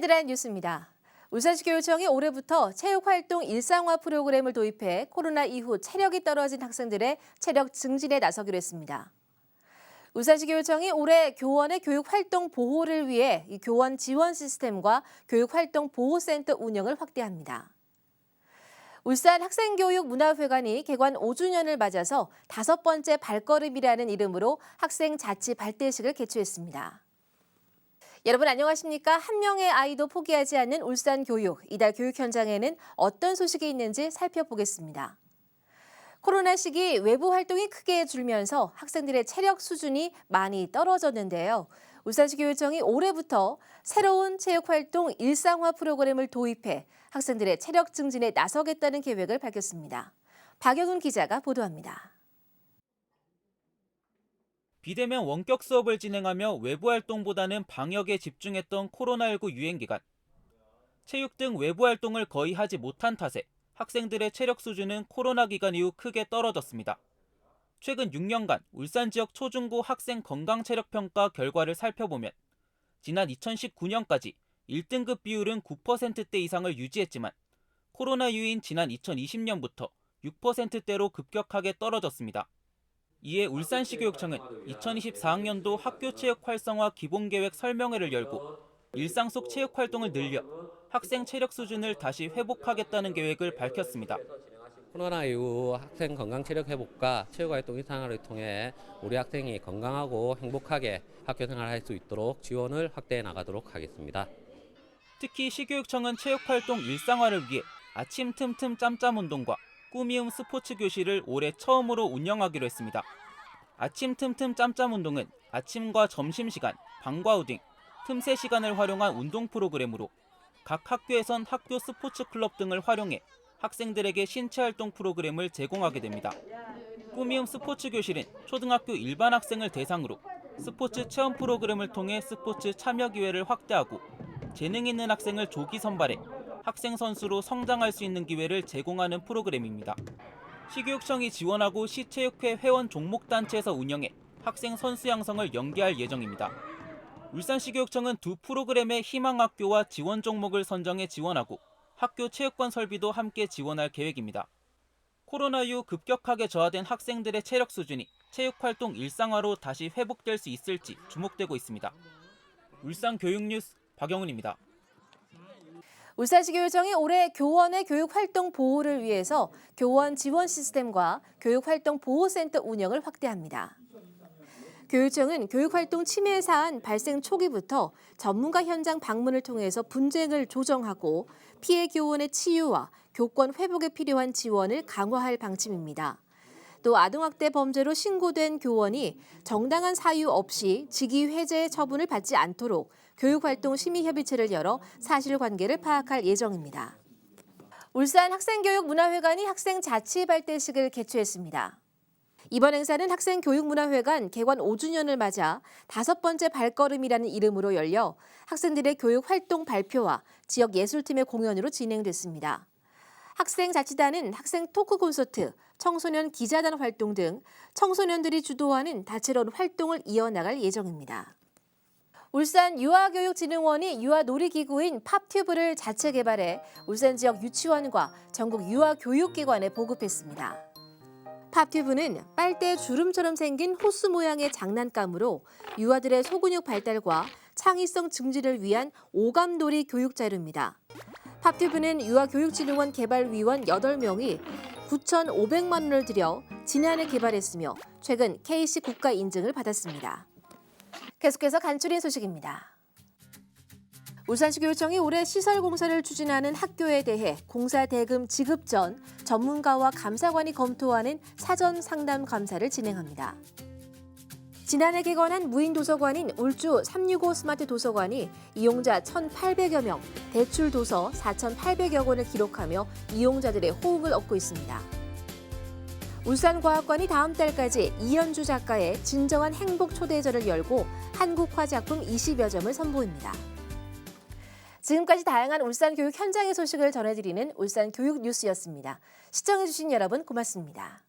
오늘의 뉴스입니다. 울산시 교육청이 올해부터 체육활동 일상화 프로그램을 도입해 코로나 이후 체력이 떨어진 학생들의 체력 증진에 나서기로 했습니다. 울산시 교육청이 올해 교원의 교육활동 보호를 위해 이 교원 지원 시스템과 교육활동 보호센터 운영을 확대합니다. 울산 학생교육문화회관이 개관 5주년을 맞아서 다섯 번째 발걸음이라는 이름으로 학생 자치 발대식을 개최했습니다. 여러분 안녕하십니까? 한 명의 아이도 포기하지 않는 울산 교육. 이달 교육 현장에는 어떤 소식이 있는지 살펴보겠습니다. 코로나 시기 외부 활동이 크게 줄면서 학생들의 체력 수준이 많이 떨어졌는데요. 울산시 교육청이 올해부터 새로운 체육활동 일상화 프로그램을 도입해 학생들의 체력 증진에 나서겠다는 계획을 밝혔습니다. 박영훈 기자가 보도합니다. 비대면 원격 수업을 진행하며 외부 활동보다는 방역에 집중했던 코로나19 유행 기간. 체육 등 외부 활동을 거의 하지 못한 탓에 학생들의 체력 수준은 코로나 기간 이후 크게 떨어졌습니다. 최근 6년간 울산 지역 초중고 학생 건강 체력 평가 결과를 살펴보면 지난 2019년까지 1등급 비율은 9%대 이상을 유지했지만 코로나 이후인 지난 2020년부터 6%대로 급격하게 떨어졌습니다. 이에 울산시 교육청은 2024학년도 학교 체육 활성화 기본계획 설명회를 열고 일상 속 체육 활동을 늘려 학생 체력 수준을 다시 회복하겠다는 계획을 밝혔습니다. 코로나 이후 학생 건강 체력 회복과 체육 활동 일상화를 통해 우리 학생이 건강하고 행복하게 학교 생활을 할 수 있도록 지원을 확대해 나가도록 하겠습니다. 특히 시교육청은 체육 활동 일상화를 위해 아침 틈틈 짬짬 운동과 꾸미움 스포츠 교실을 올해 처음으로 운영하기로 했습니다. 아침 틈틈 짬짬 운동은 아침과 점심 시간, 방과 후 등 틈새 시간을 활용한 운동 프로그램으로 각 학교에선 학교 스포츠 클럽 등을 활용해 학생들에게 신체 활동 프로그램을 제공하게 됩니다. 꾸미움 스포츠 교실은 초등학교 일반 학생을 대상으로 스포츠 체험 프로그램을 통해 스포츠 참여 기회를 확대하고 재능 있는 학생을 조기 선발해 학생 선수로 성장할 수 있는 기회를 제공하는 프로그램입니다. 시교육청이 지원하고 시체육회 회원 종목단체에서 운영해 학생 선수 양성을 연계할 예정입니다. 울산시교육청은 두 프로그램의 희망학교와 지원 종목을 선정해 지원하고 학교 체육관 설비도 함께 지원할 계획입니다. 코로나 이후 급격하게 저하된 학생들의 체력 수준이 체육활동 일상화로 다시 회복될 수 있을지 주목되고 있습니다. 울산 교육뉴스 박영훈입니다. 울산시 교육청이 올해 교원의 교육활동 보호를 위해서 교원 지원 시스템과 교육활동 보호센터 운영을 확대합니다. 교육청은 교육활동 침해 사안 발생 초기부터 전문가 현장 방문을 통해서 분쟁을 조정하고 피해 교원의 치유와 교권 회복에 필요한 지원을 강화할 방침입니다. 또 아동학대 범죄로 신고된 교원이 정당한 사유 없이 직위 해제 처분을 받지 않도록 교육활동 심의협의체를 열어 사실관계를 파악할 예정입니다. 울산 학생교육문화회관이 학생 자치 발대식을 개최했습니다. 이번 행사는 학생교육문화회관 개관 5주년을 맞아 다섯 번째 발걸음이라는 이름으로 열려 학생들의 교육 활동 발표와 지역 예술팀의 공연으로 진행됐습니다. 학생 자치단은 학생 토크 콘서트, 청소년 기자단 활동 등 청소년들이 주도하는 다채로운 활동을 이어나갈 예정입니다. 울산 유아교육진흥원이 유아놀이기구인 팝튜브를 자체 개발해 울산 지역 유치원과 전국 유아교육기관에 보급했습니다. 팝튜브는 빨대 주름처럼 생긴 호수 모양의 장난감으로 유아들의 소근육 발달과 창의성 증진을 위한 오감놀이 교육 자료입니다. 팝튜브는 유아교육진흥원 개발위원 8명이 9,500만 원을 들여 지난해 개발했으며 최근 KC 국가 인증을 받았습니다. 계속해서 간추린 소식입니다. 울산시 교육청이 올해 시설 공사를 추진하는 학교에 대해 공사 대금 지급 전 전문가와 감사관이 검토하는 사전 상담 감사를 진행합니다. 지난해 개관한 무인 도서관인 울주 365 스마트 도서관이 이용자 1,800여 명, 대출 도서 4,800여 권을 기록하며 이용자들의 호응을 얻고 있습니다. 울산과학관이 다음 달까지 이현주 작가의 진정한 행복 초대절을 열고 한국화 작품 20여 점을 선보입니다. 지금까지 다양한 울산 교육 현장의 소식을 전해드리는 울산 교육 뉴스였습니다. 시청해주신 여러분 고맙습니다.